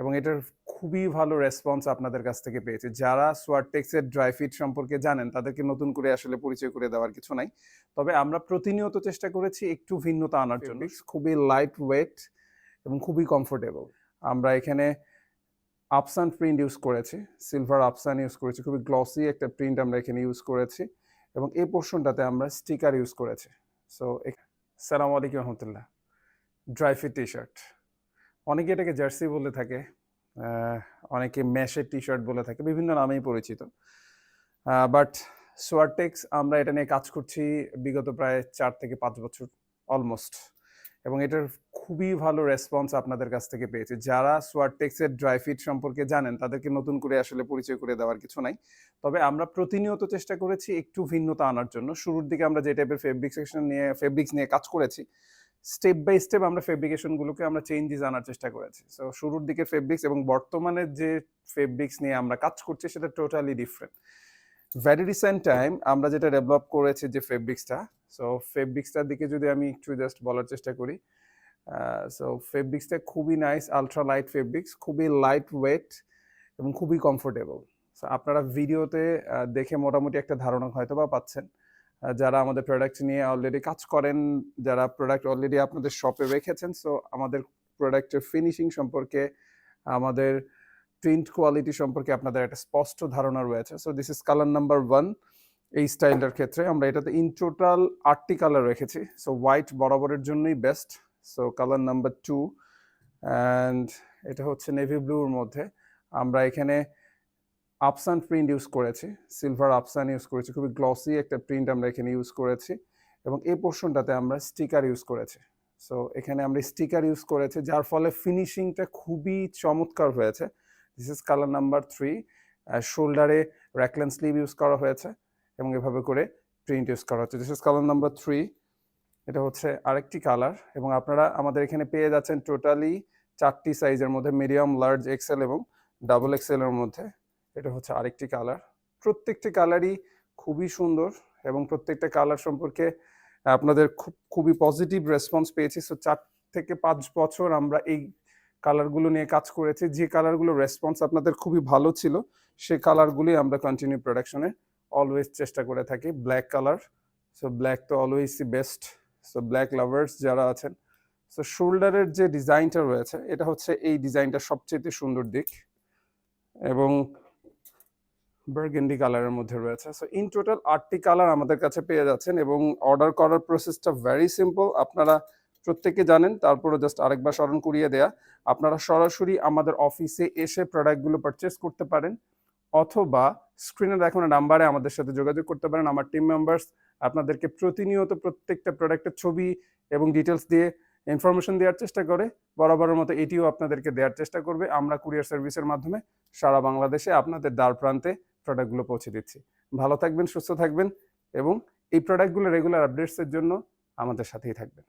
এবং এটার খুবই ভালো রেসপন্স আপনাদের কাছ থেকে পেয়েছি। যারা সোয়ারটেক্সের ড্রাই ফিট সম্পর্কে জানেন তাদেরকে নতুন করে আসলে পরিচয় করে দেওয়ার কিছু নাই। তবে আমরা প্রতিনিয়ত চেষ্টা করেছি একটু ভিন্নতা আনার জন্য। খুবই লাইট ওয়েট এবং খুবই কমফোর্টেবল আমরা এখানে আপসান প্রিন্ট ইউজ করেছি। সিলভার আপসান ইউজ করেছি। খুবই গ্লসি একটা প্রিন্ট আমরা এখানে ইউজ করেছি। এবং এই পোর্শনটাতে আমরা স্টিকার ইউজ করেছি। সো সালাম আলাইকুম রহমতুল্লাহ। ড্রাই ফিট টি শার্ট অনেকে এটাকে জার্সি বলে থাকে অনেকে ম্যাশের টি শার্ট বলে থাকে, বিভিন্ন নামেই পরিচিত। বাট সোয়ারটেক্স আমরা এটা নিয়ে কাজ করছি বিগত প্রায় চার থেকে পাঁচ বছর অলমোস্ট এবং এটার খুবই ভালো রেসপন্স আপনাদের কাছ থেকে পেয়েছে। যারা সোয়ারটেক্সের ড্রাই ফিট সম্পর্কে জানেন, তাদেরকে নতুন করে আসলে পরিচয় করে দেওয়ার কিছু নাই। তবে আমরা প্রতিনিয়ত চেষ্টা করেছি একটু ভিন্নতা আনার জন্য। শুরুর দিকে আমরা যে টাইপের ফেব্রিক সেকশন নিয়ে ফেব্রিক্স নিয়ে কাজ করেছি স্টেপ বাই স্টেপ আমরা ফেব্রিকেশনগুলোকে আমরা চেঞ্জেস আনার চেষ্টা করেছি। সো শুরুর দিকে ফেব্রিক্স এবং বর্তমানে যে ফেব্রিক্স নিয়ে আমরা কাজ করছি, সেটা totally different very recent time আমরা যেটা ডেভেলপ করেছি যে ফেব্রিক্সটা সো ফেব্রিক্সটার দিকে যদি আমি একটু জাস্ট বলার চেষ্টা করি সো ফেব্রিক্সটা খুবই নাইস আলট্রা লাইট ফেব্রিক্স খুবই লাইট ওয়েট এবং খুবই কমফোর্টেবল সো আপনারা ভিডিওতে দেখে মোটামুটি একটা ধারণা হয়তো বা পাচ্ছেন। যারা আমাদের প্রোডাক্ট নিয়ে অলরেডি কাজ করেন, যারা প্রোডাক্ট অলরেডি আপনাদের শপে রেখেছেন সো আমাদের প্রোডাক্টের ফিনিশিং সম্পর্কে, আমাদের প্রিন্ট কোয়ালিটি সম্পর্কে আপনাদের একটা স্পষ্ট ধারণা রয়েছে। So this is colour number one এই স্টাইলটার ক্ষেত্রে। আমরা এটাতে ইন টোটাল আটটি কালার রেখেছি। সো হোয়াইট বরাবরের জন্যই best so colour number two and এটা হচ্ছে নেভি ব্লুর মধ্যে। আমরা এখানে আপসান প্রিন্ট ইউজ করেছি, সিলভার আপসান ইউজ করেছি, খুবই গ্লসি একটা প্রিন্ট আমরা এখানে ইউজ করেছি এবং এই পোর্শনটাতে আমরা স্টিকার ইউজ করেছি। সো এখানে আমরা স্টিকার ইউজ করেছি, যার ফলে ফিনিশিংটা খুবই চমৎকার হয়েছে। This is colour number three শোল্ডারে raglan sleeve use করা হয়েছে এবং এভাবে করে প্রিন্ট ইউজ করা হচ্ছে। This is colour number three এটা হচ্ছে আরেকটি কালার এবং আপনারা আমাদের এখানে পেয়ে যাচ্ছেন টোটালি চারটি সাইজের মধ্যে মিডিয়াম লার্জ এক্সেল এবং ডাবল এক্সেলের মধ্যে। এটা হচ্ছে আরেকটি কালার প্রত্যেকটি কালারই খুবই সুন্দর এবং প্রত্যেকটা কালার সম্পর্কে আপনাদের খুব, খুবই পজিটিভ রেসপন্স পেয়েছি। সো চার থেকে পাঁচ বছর আমরা এই কালারগুলো নিয়ে কাজ করেছি। যে কালারগুলো রেসপন্স আপনাদের খুবই ভালো ছিল সেই কালারগুলি আমরা কন্টিনিউ প্রোডাকশনে অলওয়েজ চেষ্টা করে থাকি। ব্ল্যাক কালার সো ব্ল্যাক তো always the best so black lovers যারা আছেন সো শোল্ডারের যে ডিজাইনটা রয়েছে, এটা হচ্ছে এই ডিজাইনটা সবচেয়ে সুন্দর দিক। এবং বার্গেন্ডি কালারের মধ্যে রয়েছে। সো ইন টোটাল আটটি কালার আমাদের কাছে পেয়ে যাচ্ছেন এবং অর্ডার করার প্রসেসটা ভেরি সিম্পল আপনারা প্রত্যেকে জানেন তারপরে জাস্ট আরেকবার স্মরণ করিয়ে দেয়া, আপনারা সরাসরি আমাদের অফিসে এসে প্রোডাক্টগুলো পারচেস করতে পারেন অথবা স্ক্রিনে দেখানো নাম্বারে আমাদের সাথে যোগাযোগ করতে পারেন। আমার টিম মেম্বার্স আপনাদেরকে প্রতিনিয়ত প্রত্যেকটা প্রোডাক্টের ছবি এবং ডিটেলস দিয়ে ইনফরমেশন দেওয়ার চেষ্টা করে। বরাবরের মতো এটিও আপনাদেরকে দেওয়ার চেষ্টা করবে। আমরা কুরিয়ার সার্ভিসের মাধ্যমে সারা বাংলাদেশে আপনাদের দ্বার প্রান্তে প্রোডাক্টগুলো পৌঁছে দিচ্ছি। ভালো থাকবেন, সুস্থ থাকবেন এবং এই প্রোডাক্টগুলো রেগুলার আপডেটসের জন্য আমাদের সাথেই থাকবেন।